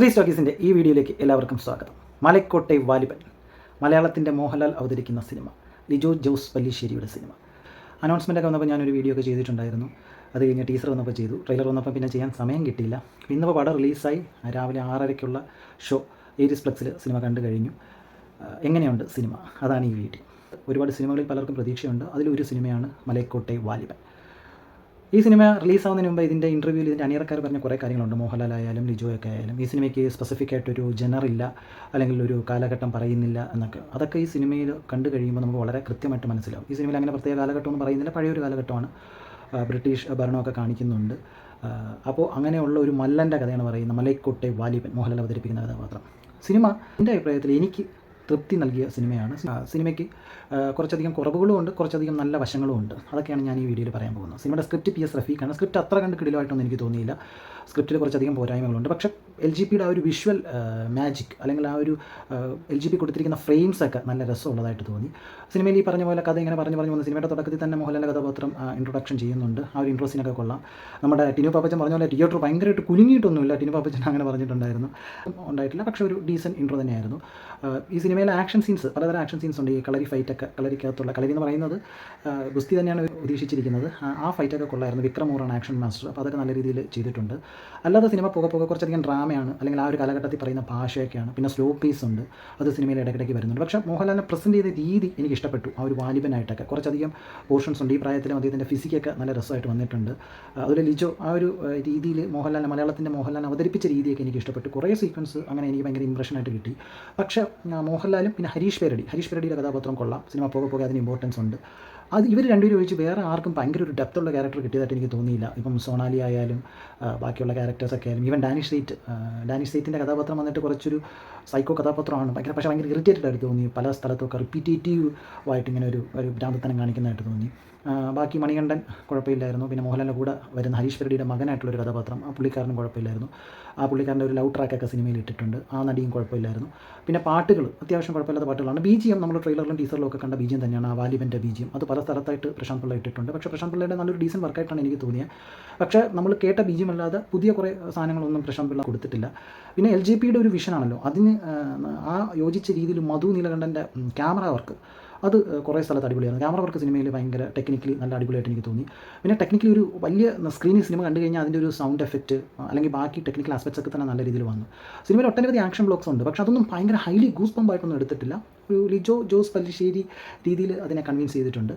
ശ്രീ സ്റ്റോക്കീസിന്റെ ഈ വീഡിയോയിലേക്ക് എല്ലാവർക്കും സ്വാഗതം. മലക്കോട്ടെ വാലിബൻ മലയാളത്തിന്റെ മോഹൻലാൽ അവതരിക്കുന്ന സിനിമ ലിജോ ജോസ് പല്ലിശ്ശേരിയുടെ സിനിമ. അനൗൺസ്മെന്റ് ഒക്കെ വന്നപ്പോൾ ഞാനൊരു വീഡിയോ ഒക്കെ ചെയ്തിട്ടുണ്ടായിരുന്നു. അത് കഴിഞ്ഞ് ടീസർ വന്നപ്പോൾ ചെയ്തു. ട്രെയിലർ വന്നപ്പോൾ പിന്നെ ചെയ്യാൻ സമയം കിട്ടിയില്ല. ഇന്നിപ്പോൾ പടം റിലീസായി രാവിലെ ആറരയ്ക്കുള്ള ഷോ ഏരിയസ് പ്ലക്സിൽ സിനിമ കണ്ടു കഴിഞ്ഞു. എങ്ങനെയുണ്ട് സിനിമ? അതാണ് ഈ വീഡിയോ. ഒരുപാട് സിനിമകളിൽ പലർക്കും പ്രതീക്ഷയുണ്ട്. അതിലൊരു സിനിമയാണ് മലക്കോട്ടെ വാലിബൻ. ഈ സിനിമ റിലീസാവുന്നതിന് മുമ്പ് ഇതിന്റെ ഇന്റർവ്യൂവിൽ ഇതിന്റെ അണിയറക്കാർ പറഞ്ഞ കുറേ കാര്യങ്ങളുണ്ട്. മോഹൻലാൽ ആയാലും ലിജോ ആയാലും ഈ സിനിമയ്ക്ക് സ്പെസിഫിക് ആയിട്ടൊരു ജനറില്ല അല്ലെങ്കിൽ ഒരു കാലഘട്ടം പറയുന്നില്ല എന്നൊക്കെ. അതൊക്കെ ഈ സിനിമയിൽ കണ്ടു കഴിയുമ്പോൾ നമുക്ക് വളരെ കൃത്യമായിട്ട് മനസ്സിലാവും. ഈ സിനിമയിൽ അങ്ങനെ പ്രത്യേക കാലഘട്ടം ഒന്നും പറയുന്നില്ല. പഴയൊരു കാലഘട്ടമാണ് ബ്രിട്ടീഷ് ഭരണമൊക്കെ കാണിക്കുന്നുണ്ട്. അപ്പോൾ അങ്ങനെയുള്ള ഒരു മല്ലന്റെ കഥയാണ് പറയുന്നത്. മലൈക്കോട്ടെ വാലിബൻ മോഹൻലാൽ അവതരിപ്പിക്കുന്ന കഥാപാത്രം. സിനിമ എന്റെ അഭിപ്രായത്തിൽ എനിക്ക് തൃപ്തി നൽകിയ സിനിമയാണ്. സിനിമയ്ക്ക് കുറച്ചധികം കുറവുകളും ഉണ്ട് കുറച്ചധികം നല്ല വശങ്ങളും ഉണ്ട്. അതൊക്കെയാണ് ഞാൻ ഈ വീഡിയോയിൽ പറയാൻ പോകുന്നത്. സിനിമയുടെ സ്ക്രിപ്റ്റ് പി എസ് റഫീഖാണ്. സ്ക്രിപ്റ്റ് അത്ര കണ്ട് കിടിലമായിട്ടൊന്നും എനിക്ക് തോന്നിയില്ല. സ്ക്രിപ്റ്റിൽ കുറച്ചധികം പോരായ്മകളുണ്ട്. പക്ഷേ എൽ ജി പിയുടെ ആ ഒരു വിഷ്വൽ മാജിക് അല്ലെങ്കിൽ ആ ഒരു എൽ ജി പി കൊടുത്തിരിക്കുന്ന ഫ്രെയിംസ് ഒക്കെ നല്ല രസമുള്ളതായിട്ട് തോന്നി. സിനിമയിൽ ഈ പറഞ്ഞ പോലെ കഥ ഇങ്ങനെ പറഞ്ഞു പറഞ്ഞു വന്ന സിനിമയുടെ തുടക്കത്തിൽ തന്നെ മോഹൻലാൽ കഥാപാത്രം ഇൻട്രൊഡക്ഷൻ ചെയ്യുന്നുണ്ട്. ആ ഒരു ഇൻട്രോസിനൊക്കെ കൊള്ളാം. നമ്മുടെ ടിനു പാപ്പച്ചൻ പറഞ്ഞ പോലെ തിയേറ്റർ ഭയങ്കരമായിട്ട് കുലുങ്ങിയിട്ടൊന്നുമില്ല. ടിനു പാപ്പച്ചൻ അങ്ങനെ പറഞ്ഞിട്ടുണ്ടായിരുന്നു. ഉണ്ടായിട്ടില്ല. പക്ഷേ ഒരു ഡീസന്റ് ഇൻട്രോ തന്നെയായിരുന്നു. ഈ ഈ സിനിമയിലെ ആക്ഷൻ സീൻസ് പലതരം ആക്ഷൻ സീൻസ് ഉണ്ട്. ഈ കളരി ഫൈറ്റൊക്കെ കളരിക്കകത്തുള്ള കളരി എന്ന് പറയുന്നത് ഗുസ്തി തന്നെയാണ് ഉദ്ദേശിച്ചിരിക്കുന്നത്. ആ- ഫൈറ്റൊക്കെ കൊള്ളായിരുന്നു. വിക്രം മൂറാണ് ആക്ഷൻ മാസ്റ്റർ അപ്പോൾ അതൊക്കെ നല്ല രീതിയിൽ ചെയ്തിട്ടുണ്ട്. അല്ലാതെ സിനിമ പുക പുക കുറച്ചധികം ഡ്രാമയാണ് അല്ലെങ്കിൽ ആ ഒരു കാലഘട്ടത്തിൽ പറയുന്ന ഭാഷയൊക്കെയാണ്. പിന്നെ സ്ലോ പീസ് ഉണ്ട്. അത് സിനിമയിൽ ഇടയ്ക്കിടയ്ക്ക് വരുന്നുണ്ട്. പക്ഷേ മോഹൻലാലിനെ പ്രസന്റ് ചെയ്ത രീതി എനിക്ക് ഇഷ്ടപ്പെട്ടു ആ ഒരു വാലിബനായിട്ടൊക്കെ. കുറച്ചധികം പോർഷൻസ് ഉണ്ട്. ഈ പ്രായത്തിലും അദ്ദേഹത്തിന്റെ ഫിസിക്കൊക്കെ നല്ല രസമായിട്ട് വന്നിട്ടുണ്ട്. അതുപോലെ ലിജോ ആ ഒരു രീതിയിൽ മോഹൻലാലിനെ മലയാളത്തിന്റെ മോഹൻലാലിനെ അവതരിപ്പിച്ച രീതിയൊക്കെ എനിക്ക് ഇഷ്ടപ്പെട്ടു കുറേ സീക്വൻസ് അങ്ങനെ എനിക്ക് ഭയങ്കര ഇമ്പ്രഷനായിട്ട് കിട്ടി. പക്ഷേ ആ, മോഹൻലാലും പിന്നെ ഹരീഷ് പേരടി. ഹരീഷ് പേരടിയുടെ കഥാപാത്രം കൊള്ളാം. സിനിമ പോകെ പോകെ അതിന് ഇമ്പോർട്ടൻസ് ഉണ്ട്. അത് ഇവർ രണ്ടുപേരും ഒഴിച്ച് വേറെ ആർക്കും ഭയങ്കര ഒരു ഡെപ്തുള്ള ക്യാരക്ടർ കിട്ടിയതായിട്ട് എനിക്ക് തോന്നിയില്ല. ഇപ്പം സോണാലി ആയാലും ബാക്കിയുള്ള ക്യാരക്ടേഴ്സൊക്കെ ആയാലും ഈവൻ ഡാനിഷ് സീറ്റ് ഡാനിഷ് സേറ്റിന്റെ കഥാപാത്രം വന്നിട്ട് കുറച്ചൊരു സൈക്കോ കഥാപാത്രമാണ്. ഭയങ്കര പക്ഷേ ഭയങ്കര ഇറിറ്റേറ്റഡ് ആയിട്ട് തോന്നി. പല സ്ഥലത്തൊക്കെ റിപ്പീറ്റേറ്റീവ് ആയിട്ട് ഇങ്ങനെ ഒരു ഒരു ഭ്രാന്തത്തനം കാണിക്കുന്നതായിട്ട് തോന്നി. ബാക്കി മണികണ്ഠൻ കുഴപ്പമില്ലായിരുന്നു. പിന്നെ മോഹൻലാലിന്റെ കൂടെ വരുന്ന ഹരീഷ് പെരടിയുടെ മകനായിട്ടുള്ളൊരു കഥാപാത്രം. ആ പുള്ളിക്കാരനും കുഴപ്പമില്ലായിരുന്നു. ആ പുള്ളിക്കാരന്റെ ഒരു ലവ് ട്രാക്കൊക്കെ സിനിമയിൽ ഇട്ടിട്ടുണ്ട്. ആ നടിയും കുഴപ്പമില്ലായിരുന്നു. പിന്നെ പാട്ടുകൾ അത്യാവശ്യം കുഴപ്പമില്ലാത്ത പാട്ടുകളാണ്. ബി ജി എം നമ്മൾ ട്രെയിലറിലും ടീസറിലും ഒക്കെ കണ്ട ബി ജി എം തന്നെയാണ്. ആ വാലിബന്റെ ബി ജി എം. അത് പല സ്ഥലത്തായിട്ട് പ്രശാന്ത് പിള്ള ഇട്ടിട്ടുണ്ട്. പക്ഷേ പ്രശാന്ത് പിള്ളയുടെ നല്ലൊരു ഡീസന്റ് വർക്കായിട്ടാണ് എനിക്ക് തോന്നിയത് പക്ഷേ നമ്മൾ കേട്ട ബി ജി അല്ലാതെ പുതിയ കുറേ സാധനങ്ങളൊന്നും പ്രശാന്ത് പിള്ള കൊടുത്തിട്ടില്ല. പിന്നെ എൽ ജെ പിയുടെ ഒരു വിഷനാണല്ലോ അതിന് ആ യോജിച്ച രീതിയിൽ മധു നീലകണ്ഠന്റെ ക്യാമറ വർക്ക് അത് കുറേ സ്ഥലത്ത് അടിപൊളിയായിരുന്നു. ക്യാമറ വർക്ക് സിനിമയിൽ ഭയങ്കര ടെക്നിക്കലി നല്ല അടിപൊളിയായിട്ട് എനിക്ക് തോന്നി. പിന്നെ ടെക്നിക്കലി ഒരു വലിയ സ്ക്രീനിൽ സിനിമ കണ്ടു കഴിഞ്ഞാൽ അതിന്റെ ഒരു സൗണ്ട് എഫക്റ്റ് അല്ലെങ്കിൽ ബാക്കി ടെക്നിക്കൽ ആസ്പെക്ട്സ് ഒക്കെ തന്നെ നല്ല രീതിയിൽ വന്നു. സിനിമയിൽ ഒട്ടനവധി ആക്ഷൻ ബ്ലോക്സ് ഉണ്ട്. പക്ഷേ അതൊന്നും ഭയങ്കര ഹൈലി ഗൂസ് പമ്പായിട്ടൊന്നും എടുത്തിട്ടില്ല. ഒരു ലിജോ ജോസ് പല്ലിശ്ശേരി രീതിയിൽ അതിനെ കൺവിൻസ് ചെയ്തിട്ടുണ്ട്.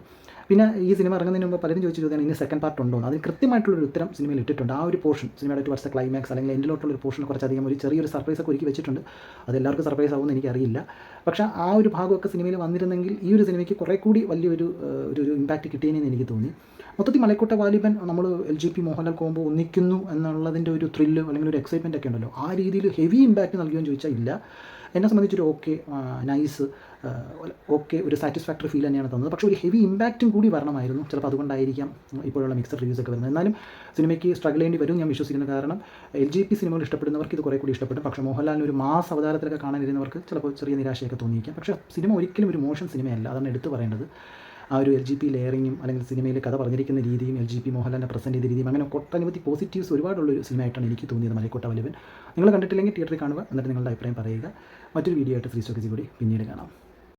പിന്നെ ഈ സിനിമ ഇറങ്ങുന്നതിന് മുമ്പ് പലരും ചോദിച്ചു ചോദിക്കാൻ ഇനി സെക്കൻഡ് പാർട്ട് ഉണ്ടോ അതിന് കൃത്യമായിട്ടുള്ളൊരു ഉത്തരം സിനിമയിൽ ഇട്ടിട്ടുണ്ട്. ആ ഒരു പോർഷൻ സിനിമയുടെ വർഷ ക്ലൈമാക്സ് അല്ലെങ്കിൽ എൻഡിലോട്ടുള്ള ഒരു പോർഷൻ കുറച്ചധികം ഒരു ചെറിയൊരു സർപ്രൈസ് ഒക്കെ ഒരുക്കി വെച്ചിട്ടുണ്ട്. അത് എല്ലാവർക്കും സർപ്രൈസ് ആവുമെന്ന് എനിക്കറിയില്ല. പക്ഷേ ആ ഒരു ഭാഗമൊക്കെ സിനിമയിൽ വന്നിരുന്നെങ്കിൽ ഈ ഒരു സിനിമയ്ക്ക് കുറേ കൂടി വലിയൊരു ഒരു ഒരു ഇമ്പാക്റ്റ് കിട്ടിയെന്ന് എനിക്ക് തോന്നി. മൊത്തത്തിൽ മലക്കോട്ട വാലിബൻ നമ്മൾ L G P Mohanlal combo ഒന്നിക്കുന്നു എന്നുള്ളതിന്റെ ഒരു ത്രില്ല് അല്ലെങ്കിൽ ഒരു എക്സൈറ്റ്മെന്റ് ഒക്കെ ഉണ്ടല്ലോ. ആ രീതിയിൽ ഹെവി ഇമ്പാക്റ്റ് നൽകിയെന്ന് ചോദിച്ചാൽ ഇല്ല. എന്നെ സംബന്ധിച്ചൊരു ഓക്കെ നൈസ് ഓക്കെ ഒരു സാറ്റിസ്ഫാക്ടറി ഫീൽ തന്നെയാണ് തന്നത്. പക്ഷേ ഒരു ഹെവി ഇമ്പാക്റ്റും കൂടി വരണമായിരുന്നു. ചിലപ്പോൾ അതുകൊണ്ടായിരിക്കാം ഇപ്പോഴുള്ള മിക്സഡ് റിവ്യൂസ് ഒക്കെ വരുന്നത്. എന്നാലും സിനിമയ്ക്ക് സ്ട്രഗിൾ ചെയ്യേണ്ടി വരും ഞാൻ വിശ്വസിക്കുന്നു. കാരണം എൽ ജി പി സിനിമകൾ ഇഷ്ടപ്പെടുന്നവർക്ക് ഇത് കുറേ കൂടി ഇഷ്ടപ്പെടും. പക്ഷേ മോഹൻലാലിന് ഒരു മാസ് അവതാരത്തിലൊക്കെ കാണാനിരുന്നവർക്ക് ചിലപ്പോൾ ചെറിയ നിരാശയൊക്കെ തോന്നിയിരിക്കാം. പക്ഷേ സിനിമ ഒരിക്കലും ഒരു മോശം സിനിമയല്ല. അതാണ് എടുത്തു പറയേണ്ടത്. ആ ഒരു എൽ ജി പി ലെയറിങ്ങും അല്ലെങ്കിൽ സിനിമയിൽ കഥ പറഞ്ഞിരിക്കുന്ന രീതിയും എൽ ജി പി മോഹൻലാലിനെ പ്രസന്റ് ചെയ്ത രീതിയും അങ്ങനെ ഒട്ടനവധി പോസിറ്റീവ്സ് ഒരുപാടുള്ള ഒരു സിനിമയായിട്ടാണ് എനിക്ക് തോന്നിയത് മലക്കോട്ട വലുവൻ നിങ്ങൾ കണ്ടിട്ടില്ലെങ്കിൽ തിയേറ്ററിൽ കാണുക എന്നിട്ട് നിങ്ങളുടെ അഭിപ്രായം പറയുക മറ്റൊരു വീഡിയോ ആയിട്ട് ഫ്രീ സ്റ്റോക്കേജ് കൂടി പിന്നീട് കാണാം